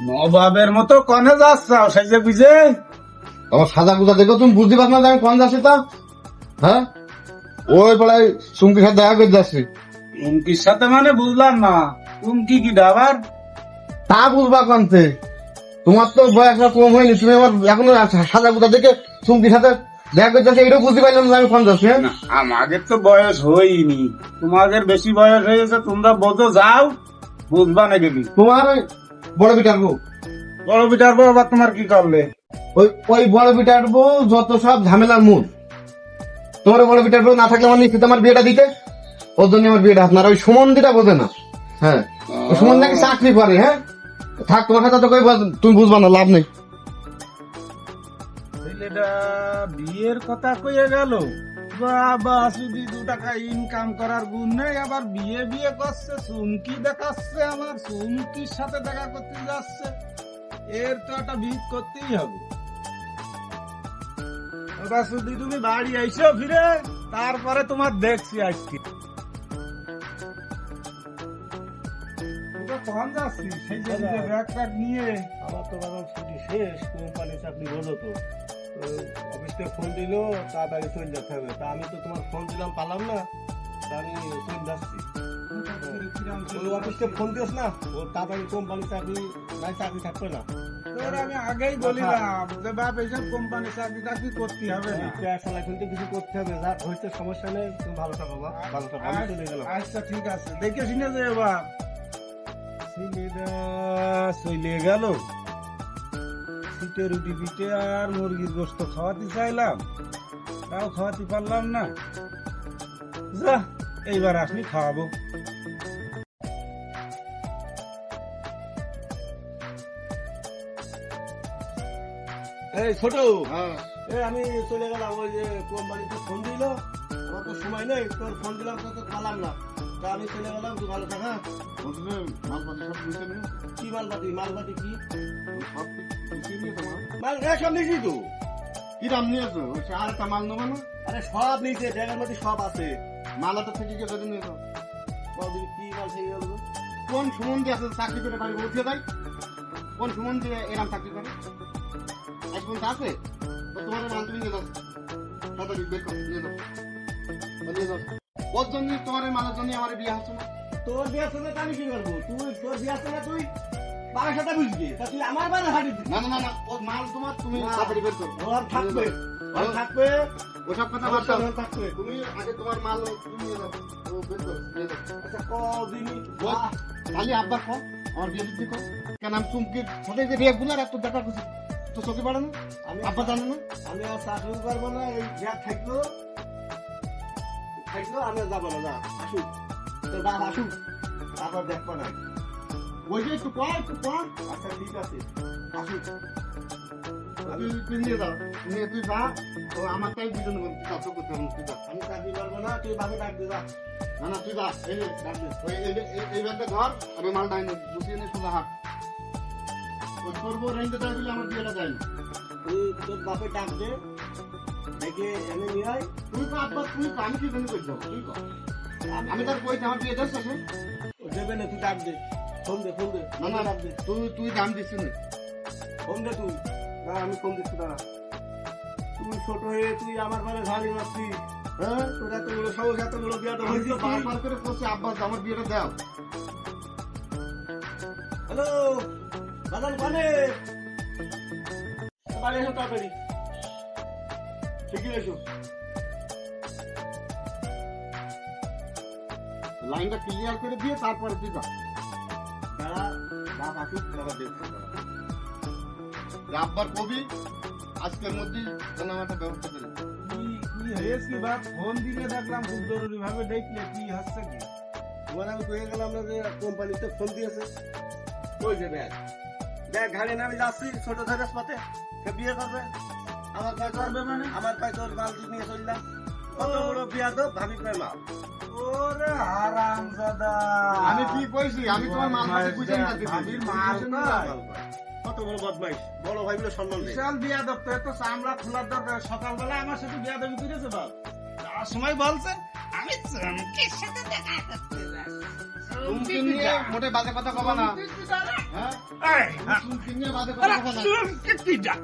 নবাবের মতো কনে যাচ্ছ সেজে বুঝে? আমার সাদা গুজা দেখো তুমি বুঝতে পারছ না আমি কোন যাচ্ছি তা? হ্যাঁ? ওই পাড়ায় চুমকির সাথে দেখা করে যাচ্ছি। উমকির সাথে মানে বুঝলাম না। উমকি কি ডাবার? তা বুঝবা কানতে। তোমার তো বয়স কম হয়নি তুমি আমার এখনও সাদা গুজা দেখে চুমকির সাথে দেখা করে যাচ্ছি এটাও বুঝতে পারলাম না আমি কোন যাচ্ছি হ্যাঁ? আমাদের তো বয়স হয়নি। তোমাদের বেশি বয়স হয়েছে তোমরা বোঝো যাও বুঝবা না গেলি। তোমার বড় বিটার বউ বড় বিটার বউ আবার তোমার কি করলে? ওই ওই বড় বিটার বউ যত সব ঝামেলার মূল। তোমার বড় বিটার বউ না থাকলে আমার নিশ্চিত আমার বিয়েটা দিতে। ওর জন্য আমার বিয়েটা। আপনার ওই সুমন্দিটা বোঝে না। হ্যাঁ। সুমন নাকি চাকরি করে হ্যাঁ? থাক তোমার সাথে তো কই তুমি বুঝবা না লাভ নেই। বিয়ের কথা কইয়ে গেল। শুধু দু টাকা ইনকাম করার গুণ নেই, আবার বিয়ে বিয়ে করছে, চুমকি দেখাচ্ছে আমার, চুমকির সাথে দেখা করতে যাচ্ছে। এর তো একটা ভিত করতেই হবে। বাবা, শুধু তুমি বাড়ি আইসো ফিরে, তারপরে তোমার দেখছি আজকে। সেই যে ব্যাগ ট্যাগ নিয়ে। আমার তো বাবা ছুটি শেষ কোম্পানি চাকরি তো তো। অফিস থেকে ফোন দিলো তাড়াতাড়ি চলে যেতে হবে। তা আমি তো তোমার ফোন দিলাম পালাম না। তা আমি চলে যাচ্ছি। ওই অফিস থেকে ফোন দিস না। ও তাড়াতাড়ি কোম্পানি চাকরি নাই চাকরি থাকবে না। তোর আমি আগেই বলিলাম যে বাপ এইসব কোম্পানি চাকরি টাকরি করতে হবে না? এখন কিছু করতে হবে যা হয়েছে সমস্যা নেই তুমি ভালো থাকো বাবা ভালো থাকো আমি চলে গেলাম। আচ্ছা ঠিক আছে। দেখে শুনে যে বাপ। চলে গেল। শীতে রুটি পিঠে আর মুরগির গোস্ত খাওয়াতে চাইলাম। তাও খাওয়াতে পারলাম না। যা এইবার আসলি খাওয়াবো। এই ছোট হ্যাঁ। এই আমি চলে গেলাম ওই যে কোম্পানিতে ফোন দিল। আমার তো সময় নেই তোর ফোন দিলাম তো পালাম না। তা আমি চলে গেলাম তুই ভালো থাকা বলছিলে মালপাতি সব নিয়ে কি মালবাটি মালবাটি কি? সব নিয়ে তোমার মাল এ সব তো? কি দাম নিয়েছো? ওই আর একটা মাল নেব না? আরে সব নিয়েছে ব্যাগের মধ্যে সব আছে। মালাটা থেকে গিয়ে যদি নিয়েছো? কদিন কি মাল থেকে গেল কোন সুমন্দি আছে চাকরি করে বাড়ি উঠিয়ে দেয়? কোন সুমন্দি এরম চাকরি করে? আজ পর্যন্ত আছে? তোমার মাল তুমি নিয়ে যাও। তাড়াতাড়ি বের কর নিয়ে যাও। নিয়ে যাও। ওর জন্য তোমার মালের জন্য আমার বিয়ে হচ্ছে না। তোর বিয়ে আছে না আমি কি করব? তুই তোর বিয়ে আছে না তুই বাবার সাথে বুঝবি তা তুই আমার বাড়ি হাঁটি না না না না ওর মাল তোমার তুমি না। তাড়াতাড়ি বের করো ওর থাকবে ওর থাকবে। ওসব কথা ওর বাদ দাও। থাকবে। তুমি আগে তোমার মাল তুমি নিয়ে যাও ও বের করো নিয়ে যাও। আচ্ছা। আব্বা কো আমার বিয়ে দিতে কো কেন আমি চুমকির সাথে যে রেগুলার এত দেখা করছি। তো চোখে পড়ে না? আমি আব্বা জানে না? আমি আর চাকরি করব না এই ব্যাগ থাকল। থাকল আমি যাব না না আসুক তোর বাপ আসুক তারপর দেখব না। ওই যে একটু কর একটু কর আচ্ছা ঠিক আছে। আসুক তুই নিয়ে যাও নিয়ে তুই যা। ও আমার তাই দুজন চাষ করতে হবে তুই যা। আমি চাকরি করব না তুই বাপে ডাক দে। দেখে এনে নিয়ে আয়। তুই তো আব্বা তুই তো আমি কি জন্য করছি। তুই কর? আমি তার কইছি আমার বিয়ে দেখছিস ও দেবে না তুই ডাক দে। ফোন দে ফোন দে। না না ডাক দে। তুই তুই দাম দিচ্ছিস না। ফোন দে তুই। না আমি ফোন দিচ্ছি দাঁড়া। তুই ছোট হয়ে তুই আমার বারে ঝাড়ি মারছিস। হ্যাঁ? তোর এত বড় সাহস এত বড় বিয়াটা আমি হয়েছিস বারবার করে বলছি আব্বা আমার বিয়েটা দাও। হ্যালো? বাদাম কানে বাড়ি এসো তাড়াতাড়ি। লাইনটা ক্লিয়ার করে দিয়ে তারপরে তুই যা। দাঁড়া। কবি আজকের মধ্যে যেন আমার একটা ব্যবস্থা করে কি কি ফোন দিলে দেখলাম খুব জরুরি ভাবে দেখলে কি হচ্ছে কি? তোমার আমি কয়ে গেলাম না যে কোম্পানিতে ফোন দিয়েছে। ওই যে ব্যাগ ব্যাগ ঘাড়ে না আমি যাচ্ছি ছোট ধরে পথে। সে বিয়ে করবে? আমার পায়ে করবে মানে? আমার পায়ে তোর বালতি নিয়ে চললাম কত বড় বিয়া তো? ভাবি প্রেম মা ওরে হারাম দাদা আমি কি কইছি? আমি তোমার মাল হাতে বুঝে না দিছি। ভাবির মাল কয়? কত বড় বদমাইশ। বড় ভাই বলে সম্মান নেই। বিশাল বিয়া দপ্তর তো চামড়া খোলার দরকার সকালবেলা আমার সাথে বিয়া দেবী করেছে বাপ। যাওয়ার সময় বলছে আমি চমকের সাথে দেখা করতে। নিয়ে মোটে বাজে কথা কবা না। চমকে হ্যাঁ। মুসলিম বাদে কথা না।